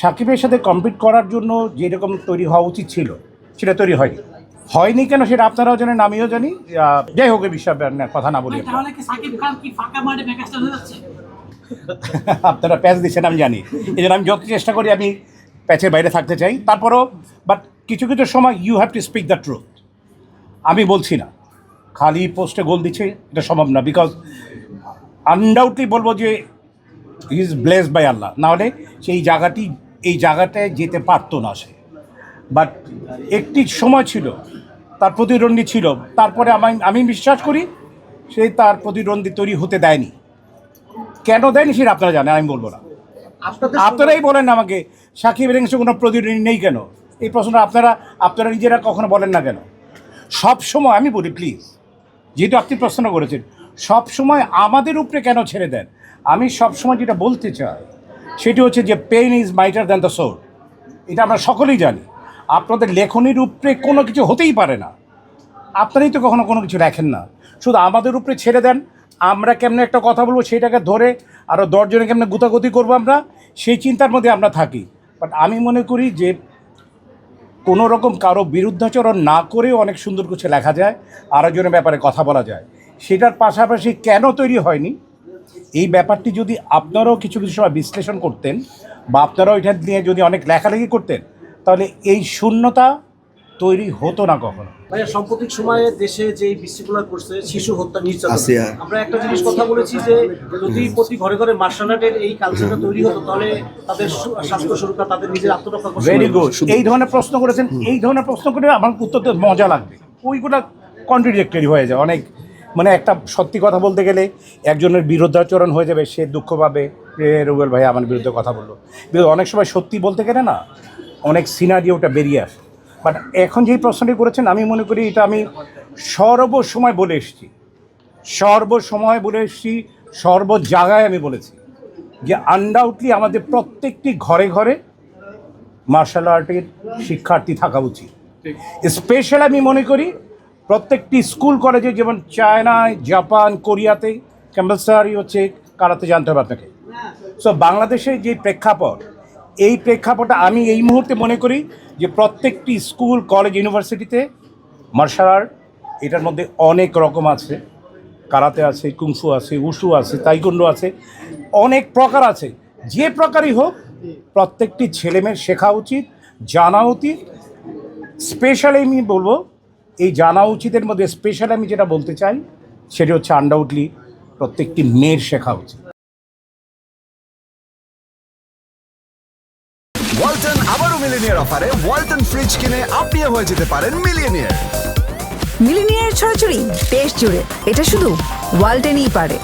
সাকিবের সাথে কম্পিট করার জন্য যেরকম তৈরি হওয়া উচিত ছিল সেটা তৈরি হয়নি। হয়নি কেন সেটা আপনারাও জানেন আমিও জানি। যাই হোক এ বিষয়ে কথা না বলি আপনারা প্যাচ দিচ্ছেন আমি জানি। এই জন্য আমি যত চেষ্টা করি আমি প্যাচের বাইরে থাকতে চাই। তারপরও বাট কিছু কিছু সময় you have to speak the truth আমি বলছি না। খালি পোস্টে গোল দিচ্ছে এটা সম্ভব না বিকজ আনডাউটলি বলব যে he is blessed by Allah নাহলে সেই জায়গাটি এই জায়গাটায় যেতে পারতো না সে। বাট একটি সময় ছিল তার প্রতিদ্বন্দ্বী ছিল। তারপরে আমি আমি বিশ্বাস করি সে তার প্রতিদ্বন্দ্বী তৈরি হতে দেয়নি। কেন দেয়নি সেটা আপনারা জানেন আমি বলব না। আপনারাই বলেন আমাকে সাকিব রেংসে কোনো প্রতিদ্বন্দ্বী নেই কেন? এই প্রশ্নটা আপনারা আপনারা নিজেরা কখনো বলেন না কেন? সব সময় আমি বলি প্লিজ যেহেতু আপনি প্রশ্ন করেছেন সব সময় আমাদের উপরে কেন ছেড়ে দেন? আমি সব সময় যেটা বলতে চাই সেটি হচ্ছে যে pain is mightier than the sword এটা আমরা সকলেই জানি। আপনাদের লেখনির উপরে কোনো কিছু হতেই পারে না। আপনারাই তো কখনো কোনো কিছু লেখেন না। শুধু আমাদের উপরে ছেড়ে দেন। আমরা কেমনে একটা কথা বলব সেটাকে ধরে আরও দশজনে কেমনে গুতাগুতি করব আমরা, সেই চিন্তার মধ্যে আমরা থাকি। বাট আমি মনে করি যে কোনো রকম কারও বিরুদ্ধাচরণ না করেও অনেক সুন্দর কিছু লেখা যায়, আরেকজনের ব্যাপারে কথা বলা যায়। সেটার পাশাপাশি কেন তৈরি হয়নি? এই ব্যাপারটি যদি আপনারাও কিছু কিছু সময় বিশ্লেষণ করতেন বা আপনারাও এটা নিয়ে যদি অনেক লেখালেখি করতেন তাহলে এই শূন্যতা তৈরি হতো না কখনো। ভাইয়া সাম্প্রতিক সময়ে দেশে যে বিশৃঙ্খলা করছে শিশু হত্যা নির্যাতন। আমরা একটা জিনিস কথা বলেছি যে যদি প্রতি ঘরে ঘরে মার্শাল আর্টের এই কালচারটা তৈরি হতো তাহলে তাদের স্বাস্থ্য সুরক্ষা তাদের নিজের আত্মরক্ষা ভেরি গুড এই ধরনের প্রশ্ন করেছেন এই ধরনের প্রশ্ন করে আমার উত্তর মজা লাগবে। ওইগুলা কন্ট্রিডিক্টরি হয়ে যায় অনেক মানে একটা সত্যি কথা বলতে গেলে একজনের বিরুদ্ধাচরণ হয়ে যাবে সে দুঃখ পাবে। রুবেল ভাই আমার বিরুদ্ধে কথা বলল। কিন্তু অনেক সময় সত্যি বলতে গেলে না অনেক সিনারিওটা বেরিয়ে আসে। বাট এখন যেই প্রশ্নটি করেছেন আমি মনে করি এটা আমি সর্বসময় বলে এসেছি। সর্বসময় বলে এসেছি সর্ব জায়গায় আমি বলেছি যে আনডাউটলি আমাদের প্রত্যেকটি ঘরে ঘরে মার্শাল আর্টের শিক্ষার্থী থাকা উচিত। স্পেশাল আমি মনে করি প্রত্যেকটি স্কুল, কলেজে, যেমন চায়নায়, জাপান, কোরিয়াতে কম্পালসারি হচ্ছে কারাতে জানতে হবে আপনাকে। সো বাংলাদেশে যে প্রেক্ষাপট, এই প্রেক্ষাপটে আমি এই মুহূর্তে মনে করি যে প্রত্যেকটি স্কুল, কলেজ, ইউনিভার্সিটিতে মার্শাল আর্ট, এটার মধ্যে অনেক রকম আছে। কারাতে আছে, কুংফু আছে, উসু আছে, তাইকুন্ডো আছে, অনেক প্রকার আছে। যে প্রকারই হোক, প্রত্যেকটি ছেলেমেয়ের শেখা উচিত, জানা উচিত। স্পেশালি আমি বলব এই জানা উচিতের মধ্যে স্পেশাল আমি যেটা বলতে চাই সেটা হচ্ছে আন্ডাউটলি প্রত্যেকটি মেয়ের শেখা উচিত। ওয়ালটন আবারও মিলিনিয়ার অফারে ওয়ালটন ফ্রিজ কিনে আপনিও হয়ে যেতে পারেন মিলিয়নিয়ার। মিলিনিয়ার ছড়াছড়ি দেশ জুড়ে। এটা শুধু ওয়ালটেনই পারে।